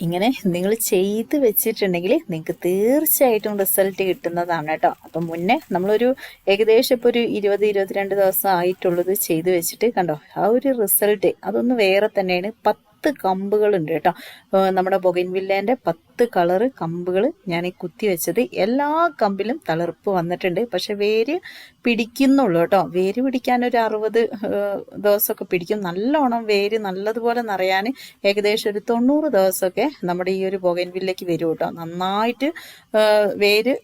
ഇങ്ങനെ നിങ്ങൾ ചെയ്ത് വെച്ചിട്ടുണ്ടെങ്കിൽ നിങ്ങൾക്ക് തീർച്ചയായിട്ടും റിസൾട്ട് കിട്ടുന്നതാണ് കേട്ടോ. അപ്പം മുന്നേ നമ്മളൊരു ഏകദേശം ഇപ്പോൾ ഒരു ഇരുപത് ഇരുപത്തിരണ്ട് ദിവസം ആയിട്ടുള്ളത് ചെയ്ത് വെച്ചിട്ട് കണ്ടോ ആ ഒരു റിസൾട്ട് അതൊന്ന് വേറെ തന്നെയാണ്. പത്ത് കമ്പുകളുണ്ട് കേട്ടോ. നമ്മുടെ ബൊഗൻവില്ലേന്റെ പത്ത് കളറ് കമ്പുകൾ ഞാൻ ഈ കുത്തി വെച്ചത്. എല്ലാ കമ്പിലും തളിർപ്പ് വന്നിട്ടുണ്ട്. പക്ഷെ വേര് പിടിക്കുന്നുള്ളൂ കേട്ടോ. വേര് പിടിക്കാൻ ഒരു അറുപത് ദിവസമൊക്കെ പിടിക്കും. നല്ലോണം വേര് നല്ലതുപോലെ നിറയാൻ ഏകദേശം ഒരു തൊണ്ണൂറ് ദിവസമൊക്കെ നമ്മുടെ ഈ ഒരു ബൊഗൻവില്ലേക്ക് വരും കേട്ടോ. നന്നായിട്ട് വേര്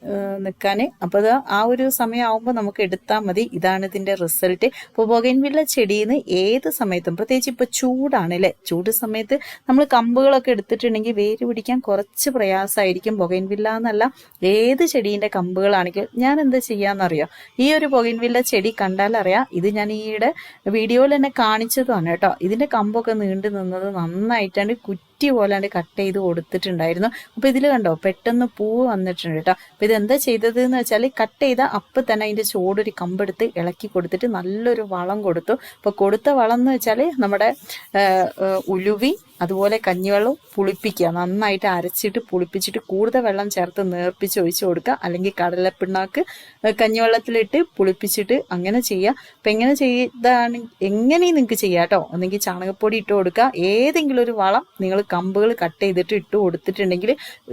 നിൽക്കാൻ. അപ്പോൾ ആ ഒരു സമയമാകുമ്പോൾ നമുക്ക് എടുത്താൽ മതി. ഇതാണ് ഇതിന്റെ റിസൾട്ട്. ഇപ്പോൾ ബൊഗൻവില്ല ചെടിയിൽ നിന്ന് ഏത് സമയത്തും പ്രത്യേകിച്ച് ഇപ്പോൾ ചൂടാണ് അല്ലേ? ചൂട് സമയത്ത് നമ്മൾ കമ്പുകളൊക്കെ എടുത്തിട്ടുണ്ടെങ്കിൽ വേര് പിടിക്കാൻ കുറച്ച് പ്രയാസമായിരിക്കും ബൊഗൈൻവില്ല എന്നല്ല ഏത് ചെടീന്റെ കമ്പുകളാണെങ്കിലും ഞാൻ എന്താ ചെയ്യാന്നറിയോ? ഈ ഒരു ബൊഗൈൻവില്ല ചെടി കണ്ടാൽ അറിയാം ഇത് ഞാൻ ഈയിടെ വീഡിയോയിൽ തന്നെ കാണിച്ചതാണ് കേട്ടോ. ഇതിന്റെ കമ്പൊക്കെ നീണ്ടു നിന്നത് നന്നായിട്ടാണ് കുറ്റി പോലാണ്ട് കട്ട് ചെയ്ത് കൊടുത്തിട്ടുണ്ടായിരുന്നു. അപ്പോൾ ഇതിൽ കണ്ടോ പെട്ടെന്ന് പൂവ് വന്നിട്ടുണ്ട് കേട്ടോ അപ്പോൾ ഇതെന്താ ചെയ്തത് എന്ന് വെച്ചാൽ കട്ട് ചെയ്ത അപ്പം തന്നെ അതിന്റെ ചോടൊരു കമ്പെടുത്ത് ഇളക്കി കൊടുത്തിട്ട് നല്ലൊരു വളം കൊടുത്തു. അപ്പോൾ കൊടുത്ത വളം എന്ന് വെച്ചാൽ നമ്മുടെ ഉലുവി അതുപോലെ കഞ്ഞിവെള്ളം പുളിപ്പിക്കുക. നന്നായിട്ട് അരച്ചിട്ട് പുളിപ്പിച്ചിട്ട് കൂടുതൽ വെള്ളം ചേർത്ത് നേർപ്പിച്ച് ഒഴിച്ച് കൊടുക്കുക. അല്ലെങ്കിൽ കടലപ്പിണ്ണാക്ക് കഞ്ഞിവെള്ളത്തിലിട്ട് പുളിപ്പിച്ചിട്ട് അങ്ങനെ ചെയ്യുക. അപ്പം എങ്ങനെ ചെയ്താണ് എങ്ങനെയും നിങ്ങൾക്ക് ചെയ്യാം കേട്ടോ. ഒന്നെങ്കിൽ ചാണകപ്പൊടി ഇട്ട് കൊടുക്കുക. ഏതെങ്കിലും ഒരു വളം നിങ്ങൾ കമ്പുകൾ കട്ട് ചെയ്തിട്ട് ഇട്ട് കൊടുത്തിട്ടുണ്ടെങ്കിൽ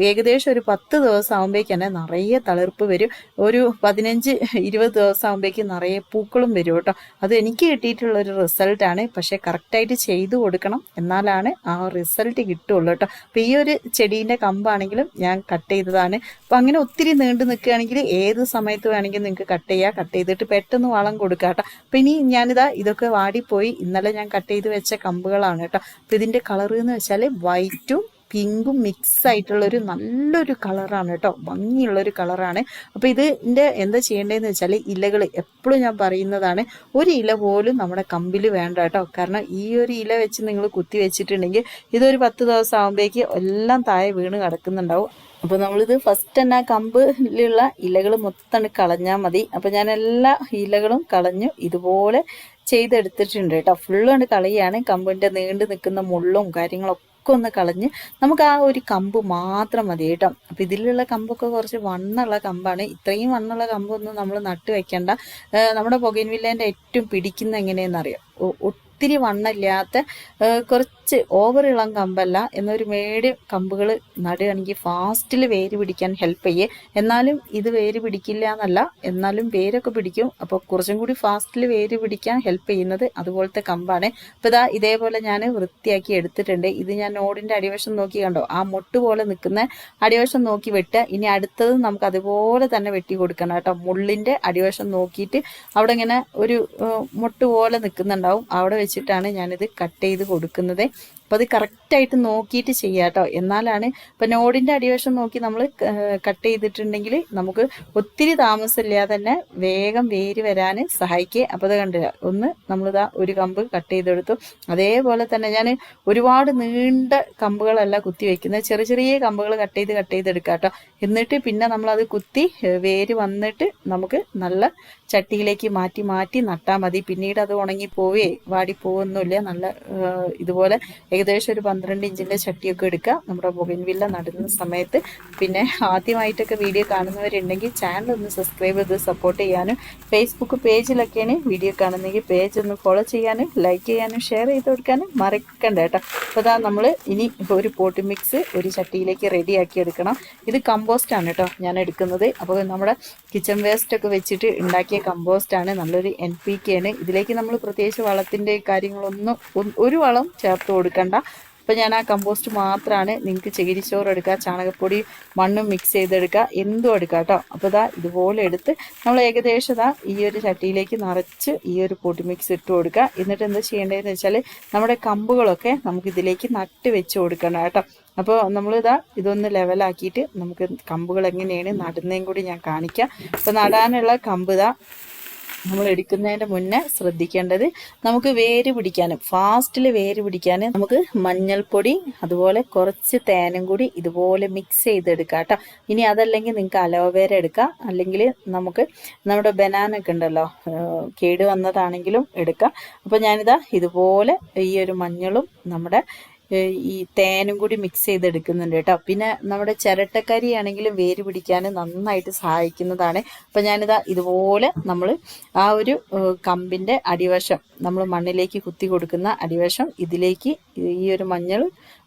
ഏകദേശം ഒരു പത്ത് ദിവസം ആകുമ്പോഴേക്ക് തന്നെ നിറയെ തളിർപ്പ് വരും. ഒരു പതിനഞ്ച് ഇരുപത് ദിവസം ആകുമ്പോഴേക്ക് നിറയെ പൂക്കളും വരും കേട്ടോ. അത് എനിക്ക് കിട്ടിയിട്ടുള്ള ഒരു റിസൾട്ടാണ്. പക്ഷേ കറക്റ്റായിട്ട് ചെയ്തു കൊടുക്കണം എന്നാലാണ് റിസൾട്ട് കിട്ടുള്ളൂ കേട്ടോ. അപ്പോൾ ഈ ഒരു ചെടീന്റെ കമ്പാണെങ്കിലും ഞാൻ കട്ട് ചെയ്തതാണ്. അപ്പോൾ അങ്ങനെ ഒത്തിരി നീണ്ടു നിൽക്കുകയാണെങ്കിൽ ഏത് സമയത്ത് വേണമെങ്കിലും നിങ്ങൾക്ക് കട്ട് ചെയ്യാം. കട്ട് ചെയ്തിട്ട് പെട്ടെന്ന് വളം കൊടുക്കുക കേട്ടോ. അപ്പോൾ ഇനി ഞാനിതാ ഇതൊക്കെ വാടിപ്പോയി. ഇന്നലെ ഞാൻ കട്ട് ചെയ്ത് വെച്ച കമ്പുകളാണ് കേട്ടോ. അപ്പോൾ ഇതിന്റെ കളർ എന്ന് വെച്ചാൽ വൈറ്റും പിങ്കും മിക്സ് ആയിട്ടുള്ള ഒരു നല്ലൊരു കളറാണ് കേട്ടോ. ഭംഗിയുള്ളൊരു കളറാണ്. അപ്പോൾ ഇതിന്റെ എന്താ ചെയ്യേണ്ടതെന്ന് വെച്ചാൽ ഇലകൾ എപ്പോഴും ഞാൻ പറയുന്നതാണ് ഒരു ഇല പോലും നമ്മുടെ കമ്പിൽ വേണ്ട കേട്ടോ. കാരണം ഈ ഒരു ഇല വെച്ച് നിങ്ങൾ കുത്തി വെച്ചിട്ടുണ്ടെങ്കിൽ ഇതൊരു പത്ത് ദിവസം ആകുമ്പോഴേക്ക് എല്ലാം താഴെ വീണ് കിടക്കുന്നുണ്ടാവും. അപ്പോൾ നമ്മളിത് ഫസ്റ്റ് തന്നെ ആ കമ്പിലുള്ള ഇലകൾ മൊത്തം കളഞ്ഞാൽ മതി. അപ്പോൾ ഞാൻ എല്ലാ ഇലകളും കളഞ്ഞു ഇതുപോലെ ചെയ്തെടുത്തിട്ടുണ്ട് കേട്ടോ. ഫുള്ള് കൊണ്ട് കളയാണ് കമ്പിന്റെ നീണ്ടു നിൽക്കുന്ന മുള്ളും കാര്യങ്ങളൊക്കെ ഒക്കെ ഒന്ന് കളഞ്ഞ് നമുക്ക് ആ ഒരു കമ്പ് മാത്രം മതി കേട്ടോ. അപ്പം ഇതിലുള്ള കമ്പൊക്കെ കുറച്ച് വണ്ണുള്ള കമ്പാണ്. ഇത്രയും വണ്ണുള്ള കമ്പൊന്നും നമ്മൾ നട്ട് വെക്കേണ്ട. നമ്മുടെ പുകയിൻവില്ലേന്റെ ഏറ്റവും പിടിക്കുന്ന എങ്ങനെയെന്നറിയാം ഒത്തിരി വണ്ണമില്ലാത്ത കുറച്ച് ഓവർ ഇളം കമ്പല്ല എന്നൊരു മീഡിയം കമ്പുകൾ നടുകയാണെങ്കിൽ ഫാസ്റ്റിൽ വേര് പിടിക്കാൻ ഹെൽപ്പ് ചെയ്യേ. എന്നാലും ഇത് വേര് പിടിക്കില്ല എന്നല്ല എന്നാലും വേരൊക്കെ പിടിക്കും. അപ്പോൾ കുറച്ചും കൂടി ഫാസ്റ്റിൽ വേര് പിടിക്കാൻ ഹെൽപ്പ് ചെയ്യുന്നത് അതുപോലത്തെ കമ്പാണ്. അപ്പോൾ ഇതാ ഇതേപോലെ ഞാൻ വൃത്തിയാക്കി എടുത്തിട്ടുണ്ട്. ഇത് ഞാൻ നോടിന്റെ അടിവശം നോക്കി കണ്ടോ? ആ മുട്ട് പോലെ നിൽക്കുന്ന അടിവശം നോക്കി വെട്ടുക ഇനി അടുത്തത് നമുക്ക് അതുപോലെ തന്നെ വെട്ടി കൊടുക്കണം കേട്ടോ. മുള്ളിന്റെ അടിവശം നോക്കിയിട്ട് അവിടെ ഇങ്ങനെ ഒരു മുട്ട് പോലെ നിൽക്കുന്നുണ്ടാവും. അവിടെ വെച്ചിട്ടാണ് ഞാനിത് കട്ട് ചെയ്ത് കൊടുക്കുന്നത്. അപ്പോൾ അത് കറക്റ്റായിട്ട് നോക്കിയിട്ട് ചെയ്യാം കേട്ടോ. എന്നാലാണ് ഇപ്പം നോടിന്റെ അടിവശം നോക്കി നമ്മൾ കട്ട് ചെയ്തിട്ടുണ്ടെങ്കിൽ നമുക്ക് ഒത്തിരി താമസമില്ലാതെ തന്നെ വേഗം വേര് വരാൻ സഹായിക്കുക അപ്പോൾ അത് കണ്ടില്ല. ഒന്ന് നമ്മളിതാ ഒരു കമ്പ് കട്ട് ചെയ്തെടുത്തു. അതേപോലെ തന്നെ ഞാൻ ഒരുപാട് നീണ്ട കമ്പുകളല്ല കുത്തി വയ്ക്കുന്നത് ചെറിയ ചെറിയ കമ്പുകൾ കട്ട് ചെയ്ത് കട്ട് ചെയ്തെടുക്കാം കേട്ടോ. എന്നിട്ട് പിന്നെ നമ്മളത് കുത്തി വേര് വന്നിട്ട് നമുക്ക് നല്ല ചട്ടിയിലേക്ക് മാറ്റി മാറ്റി നട്ടാൽ മതി. പിന്നീട് അത് ഉണങ്ങി പോവേ വാടി പോകുന്നില്ല നല്ല ഇതുപോലെ ഏകദേശം ഒരു പന്ത്രണ്ട് ഇഞ്ചിന്റെ ചട്ടിയൊക്കെ എടുക്കുക. നമ്മുടെ ബൊഗൻവില്ല നടുന്ന സമയത്ത്. പിന്നെ ആദ്യമായിട്ടൊക്കെ വീഡിയോ കാണുന്നവരുണ്ടെങ്കിൽ ചാനൽ ഒന്ന് സബ്സ്ക്രൈബ് ചെയ്ത് സപ്പോർട്ട് ചെയ്യാനും ഫേസ്ബുക്ക് പേജിലൊക്കെയാണ് വീഡിയോ കാണുന്നെങ്കിൽ പേജ് ഒന്ന് ഫോളോ ചെയ്യാനും ലൈക്ക് ചെയ്യാനും ഷെയർ ചെയ്ത് കൊടുക്കാനും മറക്കണ്ട കേട്ടോ. അപ്പോൾ അതാ നമ്മൾ ഇനി ഒരു പോട്ടി മിക്സ് ഒരു ചട്ടിയിലേക്ക് റെഡിയാക്കി എടുക്കണം. ഇത് കമ്പോസ്റ്റ് ആണ് കേട്ടോ ഞാൻ എടുക്കുന്നത്. അപ്പോൾ നമ്മുടെ കിച്ചൺ വേസ്റ്റ് ഒക്കെ വെച്ചിട്ട് ഉണ്ടാക്കിയ കമ്പോസ്റ്റ് ആണ്. നല്ലൊരു എൻ പി കെ ആണ്. ഇതിലേക്ക് നമ്മൾ പ്രത്യേകിച്ച് വളത്തിന്റെ കാര്യങ്ങളൊന്നും ഒരു വളം ചേർത്ത് കൊടുക്കണ്ട. അപ്പോൾ ഞാൻ ആ കമ്പോസ്റ്റ് മാത്രമാണ് നിങ്ങൾക്ക് ചകിരിച്ചോറ് എടുക്കുക ചാണകപ്പൊടി മണ്ണും മിക്സ് ചെയ്തെടുക്കുക എന്തും എടുക്കുക കേട്ടോ അപ്പോൾ ഇതാ ഇതുപോലെ എടുത്ത് നമ്മൾ ഏകദേശം ഇതാ ഈ ഒരു ചട്ടിയിലേക്ക് നിറച്ച് ഈ ഒരു പൊടി മിക്സ് ഇട്ട് കൊടുക്കുക എന്നിട്ട് എന്താ ചെയ്യേണ്ടതെന്ന് വെച്ചാൽ നമ്മുടെ കമ്പുകളൊക്കെ നമുക്ക് ഇതിലേക്ക് നട്ട് വെച്ച് കൊടുക്കണം കേട്ടോ. അപ്പോൾ നമ്മളിതാ ഇതൊന്ന് ലെവലാക്കിയിട്ട് നമുക്ക് കമ്പുകൾ എങ്ങനെയാണ് നടുന്നതും കൂടി ഞാൻ കാണിക്കാം. അപ്പോൾ നടാനുള്ള കമ്പ് ഇതാ നമ്മൾ എടുക്കുന്നതിന്റെ മുന്നേ ശ്രദ്ധിക്കേണ്ടത് നമുക്ക് വേര് പിടിക്കാനും ഫാസ്റ്റിൽ വേര് പിടിക്കാൻ നമുക്ക് മഞ്ഞൾപ്പൊടി അതുപോലെ കുറച്ച് തേനും കൂടി ഇതുപോലെ മിക്സ് ചെയ്തെടുക്കാം കേട്ടോ. ഇനി അതല്ലെങ്കിൽ നിങ്ങൾക്ക് അലോവേര എടുക്കാം. അല്ലെങ്കിൽ നമുക്ക് നമ്മുടെ ബനാന ഒക്കെ ഉണ്ടല്ലോ കേട് വന്നതാണെങ്കിലും എടുക്കാം. അപ്പോൾ ഞാനിതാ ഇതുപോലെ ഈ ഒരു മഞ്ഞളും നമ്മുടെ ഈ തേനും കൂടി മിക്സ് ചെയ്തെടുക്കുന്നുണ്ട് കേട്ടോ. പിന്നെ നമ്മുടെ ചിരട്ടക്കരി ആണെങ്കിലും വേര് പിടിക്കാൻ നന്നായിട്ട് സഹായിക്കുന്നതാണ്. അപ്പം ഞാനിതാ ഇതുപോലെ നമ്മൾ ആ ഒരു കമ്പിന്റെ അടിവശം നമ്മൾ മണ്ണിലേക്ക് കുത്തി കൊടുക്കുന്ന അടിവശം ഇതിലേക്ക് ഈ ഒരു മഞ്ഞൾ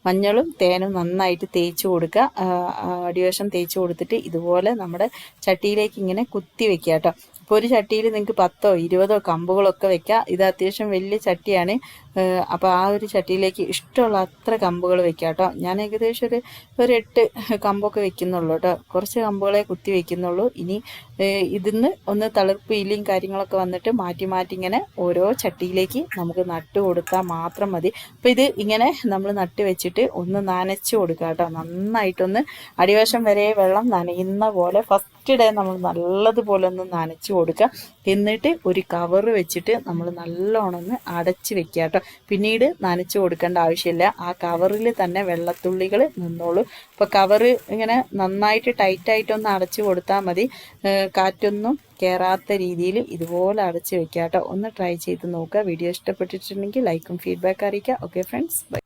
മഞ്ഞളും തേനും നന്നായിട്ട് തേച്ച് കൊടുക്കുക. അടിവശം തേച്ച് കൊടുത്തിട്ട് ഇതുപോലെ നമ്മുടെ ചട്ടിയിലേക്ക് ഇങ്ങനെ കുത്തി വെക്കുക കേട്ടോ. അപ്പോൾ ഒരു ചട്ടിയിൽ നിങ്ങൾക്ക് പത്തോ ഇരുപതോ കമ്പുകളൊക്കെ വെക്കാം. ഇത് അത്യാവശ്യം വലിയ ചട്ടിയാണ്. അപ്പോൾ ആ ഒരു ചട്ടിയിലേക്ക് ഇഷ്ടമുള്ള അത്ര കമ്പുകൾ വെക്കാം കേട്ടോ. ഞാൻ ഏകദേശം ഒരു ഒരു എട്ട് കമ്പൊക്കെ വെക്കുന്നുള്ളൂ കേട്ടോ. കുറച്ച് കമ്പുകളെ കുത്തി വെക്കുന്നുള്ളൂ. ഇനി ഇതിന്ന് ഒന്ന് തളിർപ്പ് ഇലിയും കാര്യങ്ങളൊക്കെ വന്നിട്ട് മാറ്റി മാറ്റി ഇങ്ങനെ ഓരോ ചട്ടിയിലേക്ക് നമുക്ക് നട്ട് കൊടുത്താൽ മാത്രം മതി. അപ്പോൾ ഇത് ഇങ്ങനെ നമ്മൾ നട്ട് വെച്ചിട്ട് ഒന്ന് നനച്ച് കൊടുക്കുക കേട്ടോ നന്നായിട്ടൊന്ന് അടിവശം വരെ വെള്ളം നനയുന്ന പോലെ ഫസ്റ്റ് ഡേ നമ്മൾ നല്ലതുപോലെ ഒന്ന് നനച്ച് കൊടുക്കുക. എന്നിട്ട് ഒരു കവർ വെച്ചിട്ട് നമ്മൾ നല്ലോണം ഒന്ന് അടച്ച് വെക്കുക കേട്ടോ. പിന്നീട് നനച്ച് കൊടുക്കേണ്ട ആവശ്യമില്ല. ആ കവറിൽ തന്നെ വെള്ളത്തുള്ളികൾ നിന്നോളൂ. ഇപ്പോൾ കവറ് ഇങ്ങനെ നന്നായിട്ട് ടൈറ്റായിട്ടൊന്ന് അടച്ച് കൊടുത്താൽ മതി. കാറ്റൊന്നും കയറാത്ത രീതിയിൽ ഇതുപോലെ അടച്ച് വെക്കുക കേട്ടോ. ഒന്ന് ട്രൈ ചെയ്ത് നോക്കുക. വീഡിയോ ഇഷ്ടപ്പെട്ടിട്ടുണ്ടെങ്കിൽ ലൈക്കും ഫീഡ്ബാക്ക് അറിയിക്കുക. Okay friends bye